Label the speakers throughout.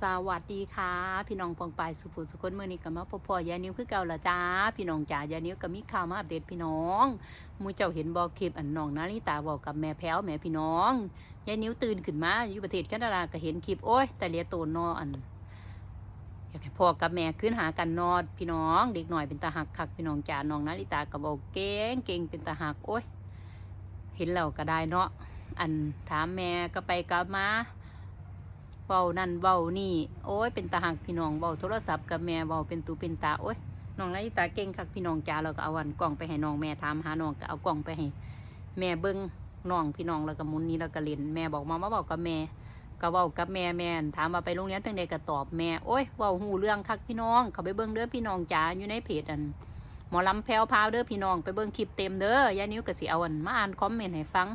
Speaker 1: สวัสดีค่ะ พี่น้องปองปายสุภูสุคนเมื่อนี้ก็มาพบพ่อยานิ้วคือเก่าละจ้าพี่น้องจ๋ายานิ้วก็มีข่าวมาอัปเดตพี่น้องมูเจ้าเห็นบอกคลิปอันน้องนาริตาบอกกับแม่แพ้วแม่พี่น้องยานิ้วตื่นขึ้นมาอยู่ประเทศแคนาดาก็เห็นคลิปโอ้ยแต่เลียโตนนออันอยากให้พ่อกับแม่ขึ้นหากันนอดพี่น้องเด็กหน่อยเป็นตาหักคักพี่น้องจ๋าน้องนาริตาก็บอกเก่งเก่งเป็นตาหักโอ้ยเห็นแล้วก็ได้เนาะอันถามแม่ก็ไปกลับมา เบานั่นเบานี่ โอ้ย เป็นตาหักพี่น้องเบาโทรศัพท์กับแม่เบาเป็นตูเป็นตา โอ้ย น้องนาริตาเก่งคักพี่น้องจ้าเราก็เอาวันกล่องไปให้น้องแม่ถามหาน้องก็เอากล่องไปให้แม่เบิ้งน้องพี่น้องแล้วก็มุนนี้แล้วก็เล่นแม่บอกมามาบอกกับแม่ก็เว้ากับแม่แม่ถามว่าไปโรงเรียนเป็นไดก็ตอบแม่โอ้ยเว้าหูเรื่องคักพี่น้อง เขาไปเบิ้งเด้อพี่น้องจ๋าอยู่ในเพจอันหมอลำแพรวพาวเด้อพี่น้องไปเบิ่งคลิปเต็มเด้อยานิ้วก็สิเอาอันมาอ่านคอมเมนต์ให้ฟัง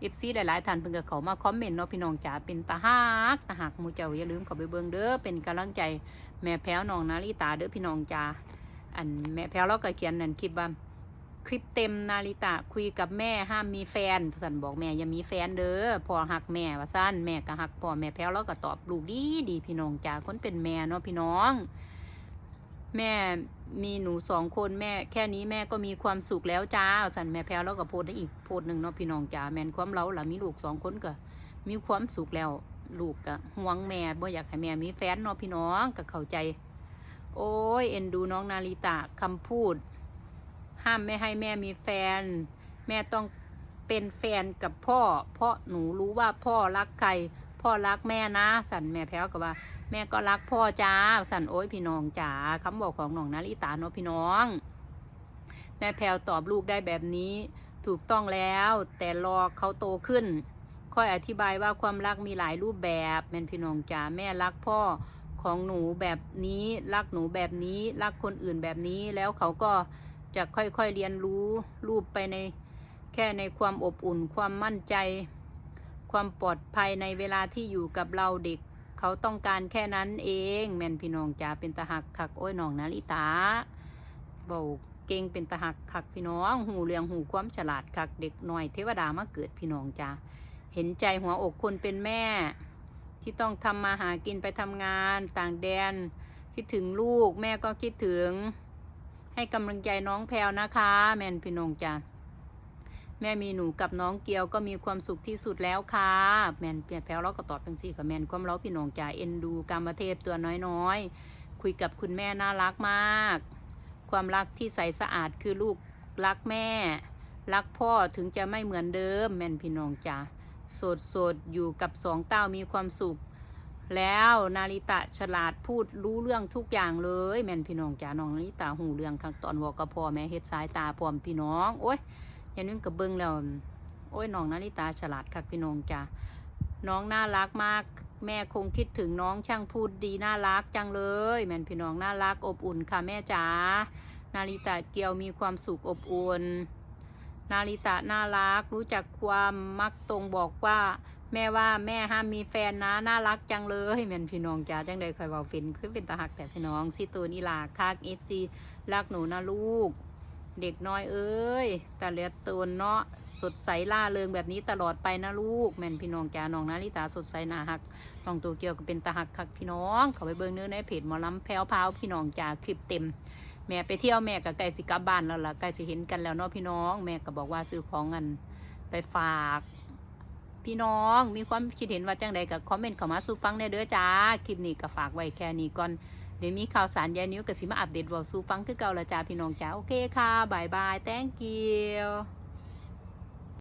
Speaker 1: เอฟซีหลายๆท่านเพิ่นก็เข้ามาคอมเมนต์เนาะพี่น้องจ๋าเป็นตาฮักตาหักมูเจ้าอย่าลืมเข้าไปเบิ่งเด้อเป็นกำลังใจแม่แพรวน้องนาริตาเด้อพี่น้องจ๋าอันแม่แพรวเราก็เขียนนั่นคลิปว่าคลิปเต็มนาริตาคุยกับแม่ห้ามมีแฟนสันบอกแม่อย่ามีแฟนเด้อพ่อหักแม่ว่าซั่นแม่ก็หักพ่อแม่แพรวเราก็ตอบลูกดีดีพี่น้องจ๋าคนเป็นแม่เนาะพี่น้อง แม่มีหนูสองคนแม่แค่นี้แม่ก็มีความสุขแล้วจ้าสันแม่แพ้วแล้วก็โพสต์ได้อีกโพสต์หนึ่งเนาะพี่น้องจ้าแม่นความเราล่ะมีลูกสองคนก็มีความสุขแล้วลูกก็ห่วงแม่บ่อยากให้แม่มีแฟนเนาะพี่น้องก็เข้าใจ โอ้ยเอ็นดูน้องนาริตะคำพูด ห้ามไม่ให้แม่มีแฟน แม่ต้องเป็นแฟนกับพ่อ เพราะหนูรู้ว่าพ่อรักใคร พ่อรักแม่นะ สันแม่แพ้วก็ว่า แม่ก็รักพ่อจ้า สันโอ้ยพี่น้องจ๋าคำบอกของน้องนาริตาเนาะพี่น้อง แม่แพลวตอบลูกได้แบบนี้ ถูกต้องแล้ว แต่รอเขาโตขึ้น ค่อยอธิบายว่าความรักมีหลายรูปแบบแม่นพี่น้องจ๋าแม่รักพ่อของหนูแบบนี้รักหนูแบบนี้รักคนอื่นแบบนี้แล้วเขาก็จะค่อยๆเรียนรู้รูปไปในแค่ในความอบอุ่นความมั่นใจ ความปลอดภัยในเวลาที่อยู่กับเราเด็ก เขาต้องการแค่นั้นเอง แม่นพี่น้องจ๋าเป็นตาหักคักโอ้ยน้องนาริตาเบาเก่งเป็นตาหักคักพี่น้อง หูเรื่องหูความฉลาดคักเด็กหน่อยเทวดามาเกิดพี่น้องจ๋าเห็นใจหัวอกคนเป็นแม่ ที่ต้องทำมาหากินไปทำงานต่างแดน คิดถึงลูกแม่ก็คิดถึง ให้กำลังใจน้องแพลวนะคะ แม่นพี่น้องจ๋า แม่มีหนูกับน้องเกียวก็มีความสุขที่สุดแล้วค่ะแมนเปลี่ยนแพ้วเราก็ตอบเป็นสี่กับแมนความเล้าพี่น้องจ่าเอ็นดูกรรมเทพตัวน้อยๆ คุยกับคุณแม่น่ารักมาก ความรักที่ใสสะอาดคือลูกรักแม่ รักพ่อถึงจะไม่เหมือนเดิม แมนพี่น้องจ่าโสดโสดๆอยู่กับสองเต้ามีความสุข แล้วนาริตะฉลาดพูดรู้เรื่องทุกอย่างเลย แมนพี่น้องจ๋าน้องนาริตาหูเรื่องครับตอนบอกกับพ่อแม่เฮ็ดสายตาพร้อมพี่น้องโอ้ย ย่างนึงกับเบิ้งแล้วโอ้ยน้องนาริตาฉลาดคักพี่น้องจ้ะน้องน่ารักมาก แม่คงคิดถึงน้องช่างพูดดีน่ารักจังเลย แม่นพี่น้องน่ารักอบอุ่นค่ะแม่จ๋านาริตาเกียวมีความสุขอบอุ่นนาริตาน่ารักรู้จักความมักตรงบอกว่า แม่ว่าแม่ห้ามมีแฟนนะน่ารักจังเลยแม่นพี่น้องจ้าจังใดคอยเว้าฟินคือเป็นตาหักแต่พี่น้องสิตูนีลาคักเอฟซีรักหนูนะลูก เด็กน้อยเอ้ยแต่เลียตัวเนาะสดใสล่าเริงแบบนี้ตลอดไปนะลูกแม่นพี่น้องจ้าน้องนาริตาสดใสหนาหักน้องตัวเกี่ยวก็เป็นตาหักคักพี่น้องเขาไปเบิ่งเนื้อในเพจหมอลำแพ้วพาวพี่น้องจ้าคลิปเต็ม แม่ไปเที่ยวแม่กับไก่สิกลับบ้านแล้วล่ะไก่จะเห็นกันแล้วเนาะพี่น้อง แม่ก็บอกว่าซื้อของกันไปฝากพี่น้องมีความคิดเห็นว่าจังใดกับคอมเมนต์เข้ามาสู่ฟังในเด้อจ้าคลิปนี้ก็ฝากไว้แค่นี้ก่อน เดี๋ยวมีข่าวสารยายนิ้วกับสิมาอัปเดตวอลสู่ฟังคือเก่าละจ้าพี่น้องจ้าโอเคค่ะบายบาย thank you